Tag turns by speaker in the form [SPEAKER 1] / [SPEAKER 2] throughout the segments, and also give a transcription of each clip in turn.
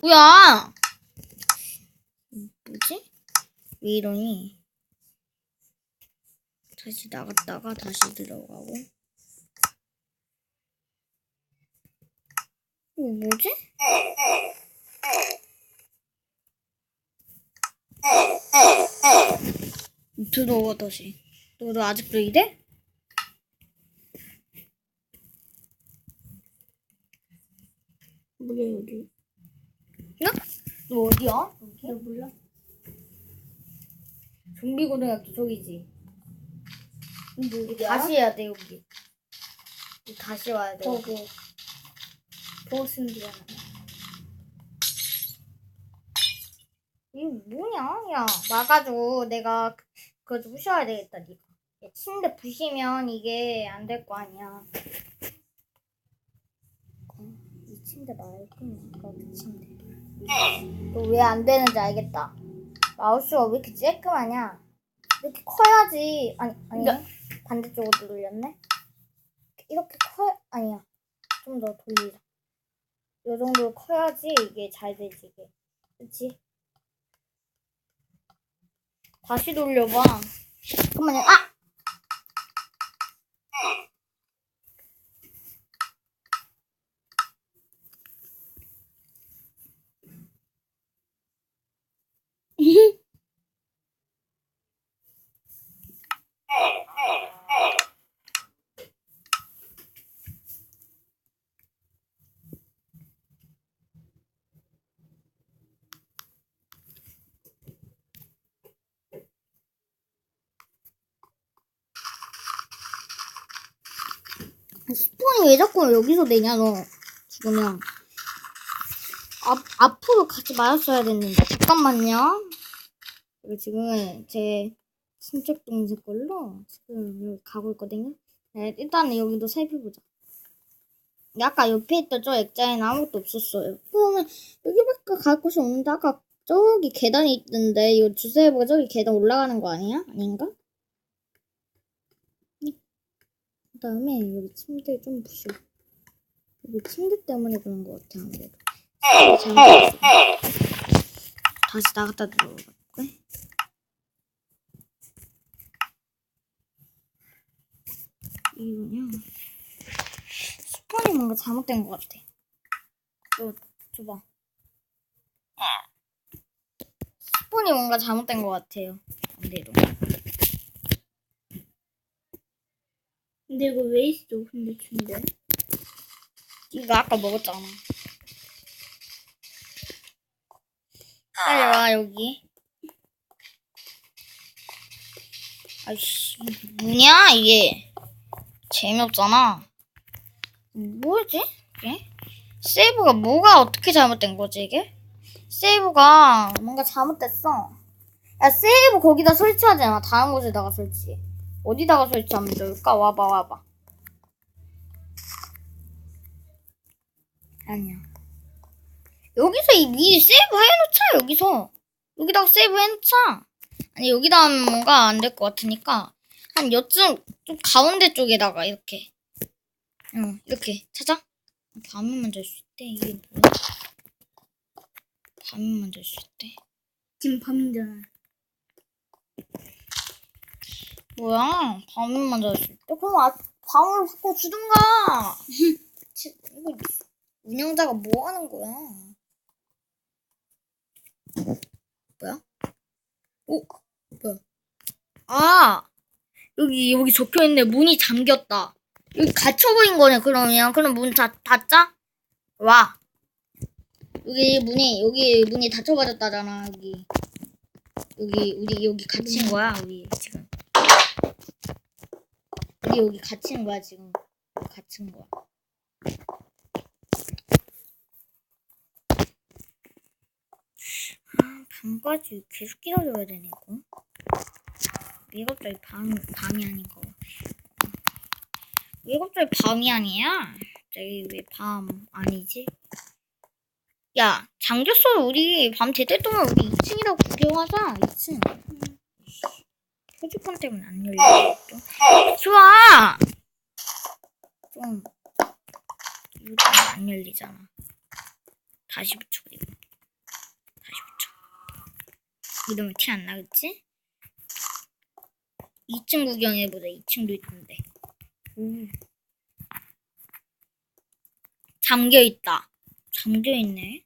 [SPEAKER 1] 뭐야? 뭐지? 왜 이러니? 다시 나갔다가 다시 들어가고. 이거 뭐지? 들어와 다시. 너도 아직도 이래?
[SPEAKER 2] 뭐야 여기?
[SPEAKER 1] 너? 너 어디야?
[SPEAKER 2] 나 몰라.
[SPEAKER 1] 좀비 고등학교 저기지.
[SPEAKER 2] 어디야?
[SPEAKER 1] 다시 해야 돼 여기. 다시 와야 돼.
[SPEAKER 2] 쓰는 줄 알아.
[SPEAKER 1] 이게 뭐냐? 야, 와가지고 내가 그거 좀 부셔야 되겠다, 니가. 야, 침대 부시면 이게 안 될 거 아니야. 어, 이 침대 말고, 아까 그 침대. 너왜안 되는지 알겠다. 마우스가 왜 이렇게 쬐끔하냐? 이렇게 커야지. 아니, 아니.
[SPEAKER 2] 야.
[SPEAKER 1] 반대쪽으로 돌렸네? 이렇게 커, 아니야. 좀 더 돌리자. 요 정도로 커야지 이게 잘 되지, 이게. 그치? 다시 돌려봐. 잠깐만요. 아! 스폰이 왜 자꾸 여기서 내냐, 너. 죽으면. 앞, 앞으로 같이 맞았어야 됐는데. 잠깐만요. 이거 지금 제 친척 동생 걸로 지금 여기 가고 있거든요. 네, 일단은 여기도 살펴보자. 아까 옆에 있던 저 액자에는 아무것도 없었어요. 그러면 여기밖에 갈 곳이 없는데 아까 저기 계단이 있던데 이거 주세해보가 저기 계단 올라가는 거 아니야? 아닌가? 그 다음에 여기 침대 좀 부셔. 여기 침대 때문에 그런 것 같아, 아무래도. 다시 나갔다 들어올게. 이거냐. 스폰이 뭔가 잘못된 것 같아. 너, 줘봐. 스폰이 뭔가 잘못된 것 같아요. 반대로.
[SPEAKER 2] 근데 이거 왜 있어? 근데 침대.
[SPEAKER 1] 이거 아까 먹었잖아. 빨리 와, 여기. 아이씨, 뭐냐, 이게. 재미없잖아. 뭐지? 이게? 세이브가 뭐가 어떻게 잘못된 거지, 이게? 세이브가 뭔가 잘못됐어. 야, 세이브 거기다 설치하지 마. 다른 곳에다가 설치해. 어디다가 설치하면 좋을까? 와봐, 와봐. 아니야. 여기서 이 미리 세이브 해놓자, 여기서. 여기다가 세이브 해놓자. 아니, 여기다 하면 뭔가 안 될 것 같으니까. 한 여쯤, 좀 가운데 쪽에다가, 이렇게. 응, 이렇게. 찾아? 밤에만 잘 수 있대. 이게 뭐야? 밤에만 잘 수 있대.
[SPEAKER 2] 지금 밤이잖아.
[SPEAKER 1] 뭐야? 수 있대? 그럼 아, 밤을 바꿔 주든가! 치, 이거, 운영자가 뭐 하는 거야? 뭐야? 오, 뭐야? 아! 여기, 여기 적혀 있네. 문이 잠겼다. 여기 갇혀버린 거네, 그러면. 그럼 문 닫, 닫자? 와. 여기 문이, 여기 문이 닫혀버렸다잖아, 여기. 여기, 우리 여기 갇힌 거야, 우리 지금. 우리 여기 갇힌 거야, 지금. 갇힌 거야. 아, 밤까지 계속 기다려야 되네, 이거. 왜 갑자기 밤, 밤이. 왜 갑자기 밤이 아니야? 갑자기 왜 밤 아니지? 야, 잠겼어, 우리. 밤 제때 동안 우리 2층이라고 구경하자, 2층. 표지판 때문에 안 열려, 또. 좋아! 좀, 이거 때문에 안 열리잖아. 다시 붙여, 그리고. 이러면 티 안 나겠지? 2층 구경해보자. 2층도 있던데. 오. 잠겨있다. 잠겨있네.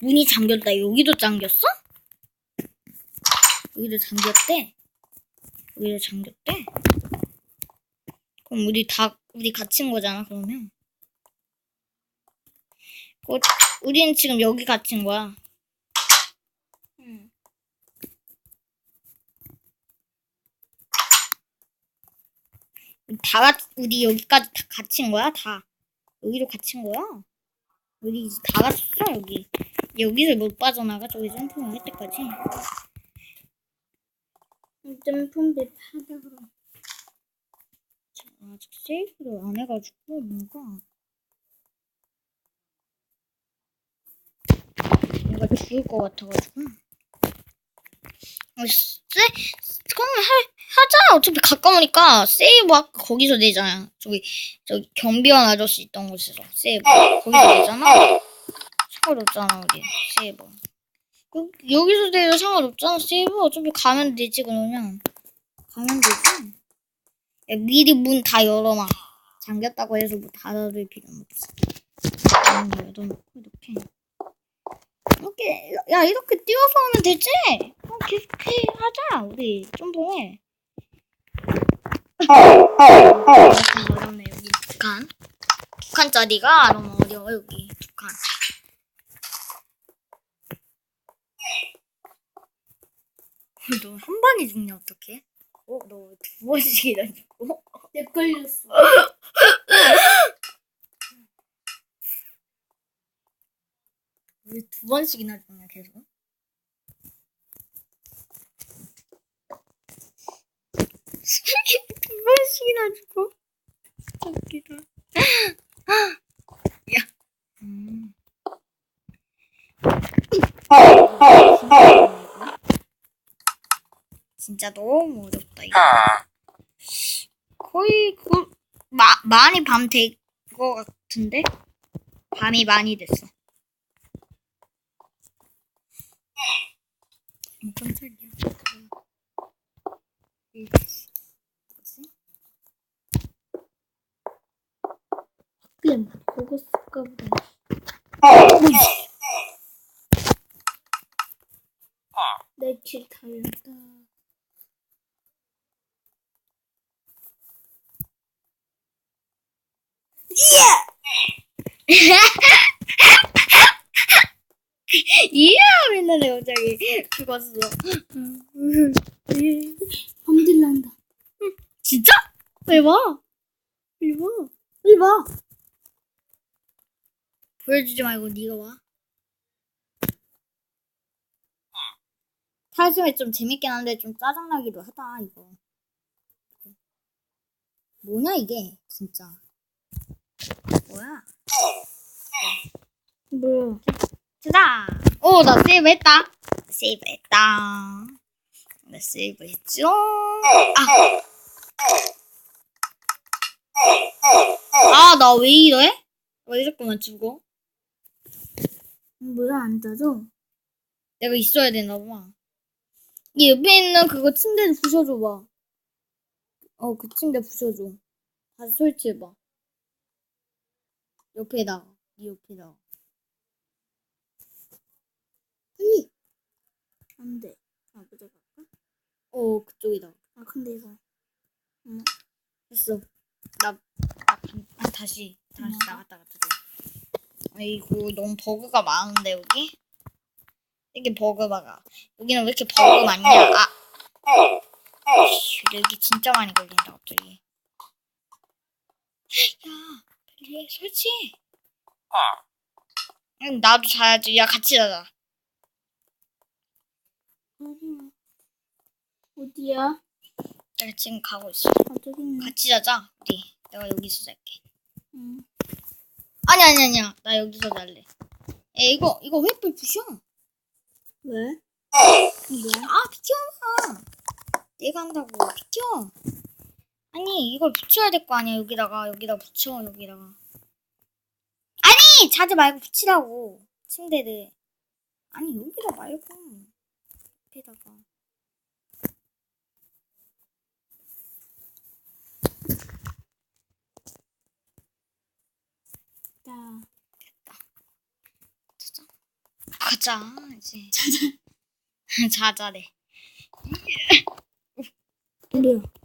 [SPEAKER 1] 문이 잠겼다. 여기도 잠겼어? 여기도 잠겼대. 여기도 잠겼대. 그럼 우리 다, 우리 갇힌 거잖아, 그러면. 그, 우리는 지금 여기 갇힌 거야.
[SPEAKER 2] 응.
[SPEAKER 1] 다 갇, 우리 여기까지 다 갇힌 거야, 다. 여기로 갇힌 거야. 우리 이제 다 갇혔어, 여기. 여기서 못 빠져나가, 저기 점프만 할 때까지.
[SPEAKER 2] 하다 그럼.
[SPEAKER 1] 아직 세이브를 안 해가지고, 뭔가. 뭔가 죽을 것 같아가지고. 어, 세, 그럼 하, 하자. 어차피 가까우니까 세이브 아까 거기서 내잖아. 저기, 저기 경비원 아저씨 있던 곳에서 세이브. 거기서 내잖아. 상관없잖아, 우리. 세이브. 여, 여기서 내도 상관없잖아, 세이브. 어차피 가면 되지, 그러면. 가면 되지. 야, 미리 문 다 열어놔. 잠겼다고 해서 뭐 닫아둘 필요는 없어. 문 열어놓고 이렇게. 이렇게, 야, 이렇게 뛰어서 오면 되지? 어, 계속 해, 하자, 우리. 점프해. 이렇게 어렵네, 여기. 두 칸. 두 칸짜리가 너무 어려워, 여기. 두 칸. 너한 방에 죽냐, 어떡해? 어, 너 두 번씩이나 죽고?
[SPEAKER 2] 내 걸렸어.
[SPEAKER 1] 왜 두 번씩이나 죽냐, 계속? 두 번씩이나 죽어? 웃기다. 야. 음. 진짜 너무 어렵다, 이거. 거의, 그, 마, 많이 밤될것 같은데? 밤이 많이 됐어. 어, 깜짝이야. 뭐지?
[SPEAKER 2] 그냥 보고 쓸까 보다. 내길 달렸다.
[SPEAKER 1] 이야! 내 갑자기 죽었어.
[SPEAKER 2] 밤들 난다.
[SPEAKER 1] 진짜? 왜 봐? 왜 봐? 왜 봐? 보여주지 말고 네가 와. 사실은 좀 재밌긴 한데 좀 짜증나기도 하다 이거. 뭐냐 이게 진짜. 뭐야?
[SPEAKER 2] 뭐야?
[SPEAKER 1] 짜자. 오, 나 세이브 했다. 세이브 했다. 나 세이브 했죠. 아. 아, 나 왜 이래? 왜 자꾸만 죽어?
[SPEAKER 2] 뭐야 안 짜져?
[SPEAKER 1] 내가 있어야 되나 봐. 이 옆에 있는 그거 침대 부셔줘봐. 어, 그 침대 부셔줘. 다시 설치해봐. 옆에다가. 이 옆에다가.
[SPEAKER 2] 아니 안 돼. 아 보자 갈까?
[SPEAKER 1] 어, 그쪽이다.
[SPEAKER 2] 아 근데 이거
[SPEAKER 1] 됐어. 나, 나 반- 아, 다시, 다시
[SPEAKER 2] 엄마가?
[SPEAKER 1] 나갔다가 들어. 아이고, 너무 버그가 많은데, 여기? 이게 버그 많아. 여기는 왜 이렇게 버그 많냐? 아! 씨, 여기 진짜 많이 걸린다, 갑자기. 야, 빨리 해, 설치. 응, 나도 자야지. 야, 같이 자자.
[SPEAKER 2] 어디야?
[SPEAKER 1] 내가 지금 가고 있어.
[SPEAKER 2] 아 저기 있네.
[SPEAKER 1] 같이 자자, 우리. 내가 여기서 잘게.
[SPEAKER 2] 응.
[SPEAKER 1] 아니, 아니, 아니야. 나 여기서 잘래. 에, 이거, 이거 횃불 부셔.
[SPEAKER 2] 왜? 뭐야?
[SPEAKER 1] 아, 비켜! 내가 한다고. 비켜! 아니, 이걸 붙여야 될 거 아니야, 여기다가. 여기다 붙여, 여기다가. 아니! 자지 말고 붙이라고. 침대를. 아니 여기다 말고 옆에다가
[SPEAKER 2] 자,
[SPEAKER 1] 자자 가자 이제. 자자래.
[SPEAKER 2] 뭐야?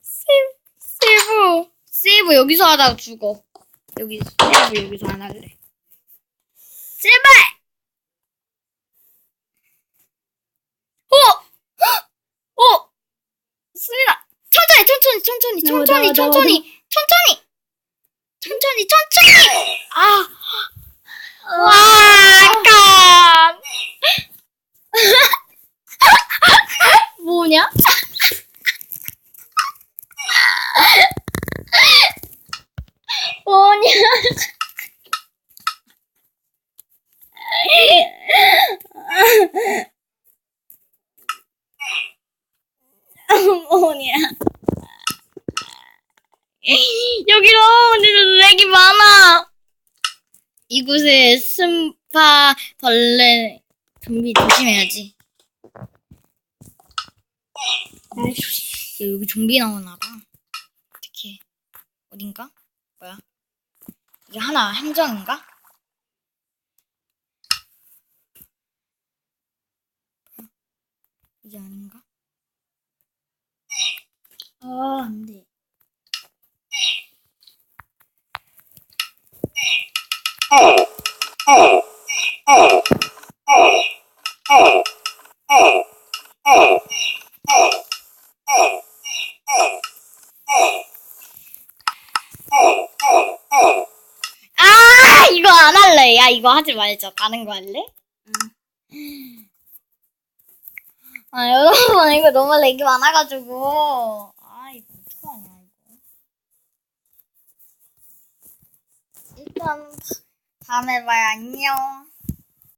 [SPEAKER 1] 세이브 세이브 여기서 하다가 죽어. 여기 세이브 여기서 안 할래 제발! 어! 어! 수민아 천천히 천천히 천천히 천천히 천천히 천천히 천천히 천천히! 아 와, 아까 뭐냐? 뭐냐? 뭐냐? 여기로 오늘 렉이 많아. 이곳에 스파 벌레 좀비 조심해야지. 여기 좀비 나오나 봐. 어떻게 어딘가? 뭐야? 이게 하나 함정인가? 이게 아닌가?
[SPEAKER 2] 아, 안 돼.
[SPEAKER 1] 아 이거 안 할래. 야 이거 하지 말자. 다른 거 할래? 아 여러분 이거 너무 렉이 많아가지고 아 이거 어떡하냐 이거. 일단 다음에 봐요 안녕.